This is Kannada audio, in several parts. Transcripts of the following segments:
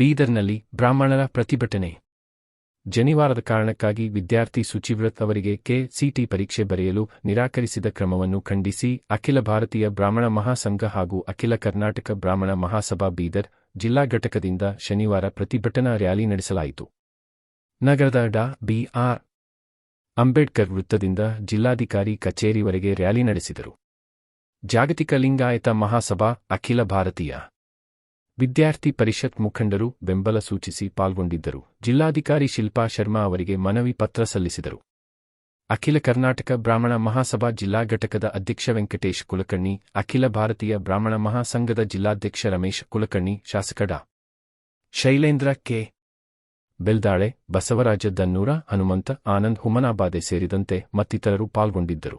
ಬೀದರ್ನಲ್ಲಿ ಬ್ರಾಹ್ಮಣರ ಪ್ರತಿಭಟನೆ. ಜನಿವಾರದ ಕಾರಣಕ್ಕಾಗಿ ವಿದ್ಯಾರ್ಥಿ ಸುಚಿವ್ರತ್ ಅವರಿಗೆ ಕೆಸಿಟಿ ಪರೀಕ್ಷೆ ಬರೆಯಲು ನಿರಾಕರಿಸಿದ ಕ್ರಮವನ್ನು ಖಂಡಿಸಿ ಅಖಿಲ ಭಾರತೀಯ ಬ್ರಾಹ್ಮಣ ಮಹಾಸಂಘ ಹಾಗೂ ಅಖಿಲ ಕರ್ನಾಟಕ ಬ್ರಾಹ್ಮಣ ಮಹಾಸಭಾ ಬೀದರ್ ಜಿಲ್ಲಾ ಘಟಕದಿಂದ ಶನಿವಾರ ಪ್ರತಿಭಟನಾ ರ್ಯಾಲಿ ನಡೆಸಲಾಯಿತು. ನಗರದ ಡಾ. ಬಿಆರ್ ಅಂಬೇಡ್ಕರ್ ವೃತ್ತದಿಂದ ಜಿಲ್ಲಾಧಿಕಾರಿ ಕಚೇರಿವರೆಗೆ ರ್ಯಾಲಿ ನಡೆಸಿದರು. ಜಾಗತಿಕ ಲಿಂಗಾಯತ ಮಹಾಸಭಾ ಅಖಿಲ ಭಾರತೀಯ ವಿದ್ಯಾರ್ಥಿ ಪರಿಷತ್ ಮುಖಂಡರು ಬೆಂಬಲ ಸೂಚಿಸಿ ಪಾಲ್ಗೊಂಡಿದ್ದರು. ಜಿಲ್ಲಾಧಿಕಾರಿ ಶಿಲ್ಪಾ ಶರ್ಮಾ ಅವರಿಗೆ ಮನವಿ ಪತ್ರ ಸಲ್ಲಿಸಿದರು. ಅಖಿಲ ಕರ್ನಾಟಕ ಬ್ರಾಹ್ಮಣ ಮಹಾಸಭಾ ಜಿಲ್ಲಾ ಘಟಕದ ಅಧ್ಯಕ್ಷ ವೆಂಕಟೇಶ್ ಕುಲಕರ್ಣಿ, ಅಖಿಲ ಭಾರತೀಯ ಬ್ರಾಹ್ಮಣ ಮಹಾಸಂಘದ ಜಿಲ್ಲಾಧ್ಯಕ್ಷ ರಮೇಶ್ ಕುಲಕರ್ಣಿ, ಶಾಸಕ ಡಾ. ಶೈಲೇಂದ್ರ ಕೆ. ಬೆಲ್ದಾಳೆ, ಬಸವರಾಜ ದನ್ನೂರ, ಹನುಮಂತ, ಆನಂದ್ ಹುಮನಾಬಾದೆ ಸೇರಿದಂತೆ ಮತ್ತಿತರರು ಪಾಲ್ಗೊಂಡಿದ್ದರು.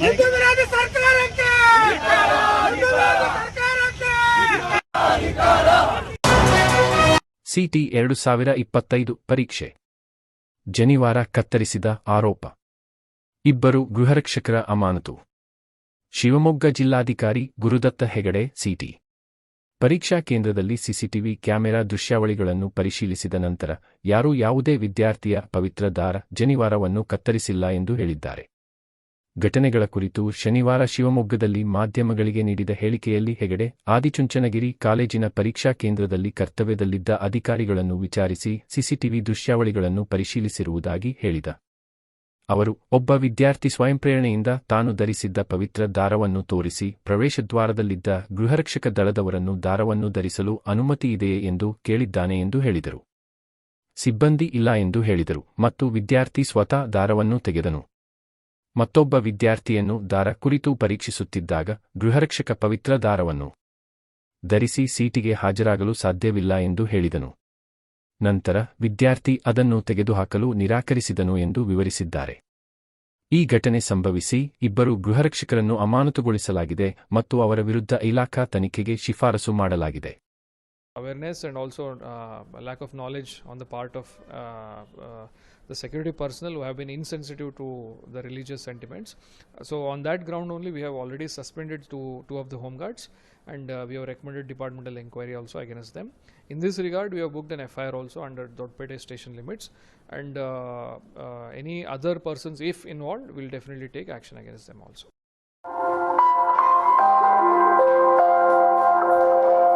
ಹಿಂದೂ ಸರ್ಕಾರಕ್ಕೆ! ಸಿಟಿ ಎರಡು ಸಾವಿರ ಇಪ್ಪತ್ತೈದು ಪರೀಕ್ಷೆ. ಜನಿವಾರ ಕತ್ತರಿಸಿದ ಆರೋಪ. ಇಬ್ಬರು ಗೃಹರಕ್ಷಕರ ಅಮಾನತು. ಶಿವಮೊಗ್ಗ ಜಿಲ್ಲಾಧಿಕಾರಿ ಗುರುದತ್ತ ಹೆಗಡೆ, ಸಿಟಿ. ಪರೀಕ್ಷಾ ಕೇಂದ್ರದಲ್ಲಿ ಸಿಸಿಟಿವಿ ಕ್ಯಾಮೆರಾ ದೃಶ್ಯಾವಳಿಗಳನ್ನು ಪರಿಶೀಲಿಸಿದ ನಂತರ ಯಾರೂ ಯಾವುದೇ ವಿದ್ಯಾರ್ಥಿಯ ಪವಿತ್ರ ದಾರ ಜನಿವಾರವನ್ನು ಕತ್ತರಿಸಿಲ್ಲ ಎಂದು ಹೇಳಿದ್ದಾರೆ. ಘಟನೆಗಳ ಕುರಿತು ಶನಿವಾರ ಶಿವಮೊಗ್ಗದಲ್ಲಿ ಮಾಧ್ಯಮಗಳಿಗೆ ನೀಡಿದ ಹೇಳಿಕೆಯಲ್ಲಿ ಹೆಗಡೆ, ಆದಿಚುಂಚನಗಿರಿ ಕಾಲೇಜಿನ ಪರೀಕ್ಷಾ ಕೇಂದ್ರದಲ್ಲಿ ಕರ್ತವ್ಯದಲ್ಲಿದ್ದ ಅಧಿಕಾರಿಗಳನ್ನು ವಿಚಾರಿಸಿ ಸಿಸಿಟಿವಿ ದೃಶ್ಯಾವಳಿಗಳನ್ನು ಪರಿಶೀಲಿಸಿರುವುದಾಗಿ ಹೇಳಿದ. ಅವರು, ಒಬ್ಬ ವಿದ್ಯಾರ್ಥಿ ಸ್ವಯಂಪ್ರೇರಣೆಯಿಂದ ತಾನು ಧರಿಸಿದ್ದ ಪವಿತ್ರ ದಾರವನ್ನು ತೋರಿಸಿ ಪ್ರವೇಶದ್ವಾರದಲ್ಲಿದ್ದ ಗೃಹರಕ್ಷಕ ದಳದವರನ್ನು ದಾರವನ್ನು ಧರಿಸಲು ಅನುಮತಿ ಇದೆಯೇ ಎಂದು ಕೇಳಿದ್ದಾನೆ ಎಂದು ಹೇಳಿದರು. ಸಿಬ್ಬಂದಿ ಇಲ್ಲ ಎಂದು ಹೇಳಿದರು ಮತ್ತು ವಿದ್ಯಾರ್ಥಿ ಸ್ವತಃ ದಾರವನ್ನು ತೆಗೆದನು. ಮತ್ತೊಬ್ಬ ವಿದ್ಯಾರ್ಥಿಯನ್ನು ದಾರ ಕುರಿತು ಪರೀಕ್ಷಿಸುತ್ತಿದ್ದಾಗ ಗೃಹರಕ್ಷಕ ಪವಿತ್ರ ದಾರವನ್ನು ಧರಿಸಿ ಸೀಟಿಗೆ ಹಾಜರಾಗಲು ಸಾಧ್ಯವಿಲ್ಲ ಎಂದು ಹೇಳಿದನು. ನಂತರ ವಿದ್ಯಾರ್ಥಿ ಅದನ್ನು ತೆಗೆದುಹಾಕಲು ನಿರಾಕರಿಸಿದನು ಎಂದು ವಿವರಿಸಿದ್ದಾರೆ. ಈ ಘಟನೆ ಸಂಭವಿಸಿ ಇಬ್ಬರು ಗೃಹರಕ್ಷಕರನ್ನು ಅಮಾನತುಗೊಳಿಸಲಾಗಿದೆ ಮತ್ತು ಅವರ ವಿರುದ್ಧ ಇಲಾಖಾ ತನಿಖೆಗೆ ಶಿಫಾರಸು ಮಾಡಲಾಗಿದೆ. Awareness and also uh, lack of knowledge on the part of uh, uh, the security personnel who have been insensitive to the religious sentiments. So, on that ground only, we have already suspended two, two of the home guards and uh, we have recommended departmental inquiry also against them. In this regard, we have booked an FIR also under Dotpete station limits and uh, uh, any other persons, if involved, will definitely take action against them also.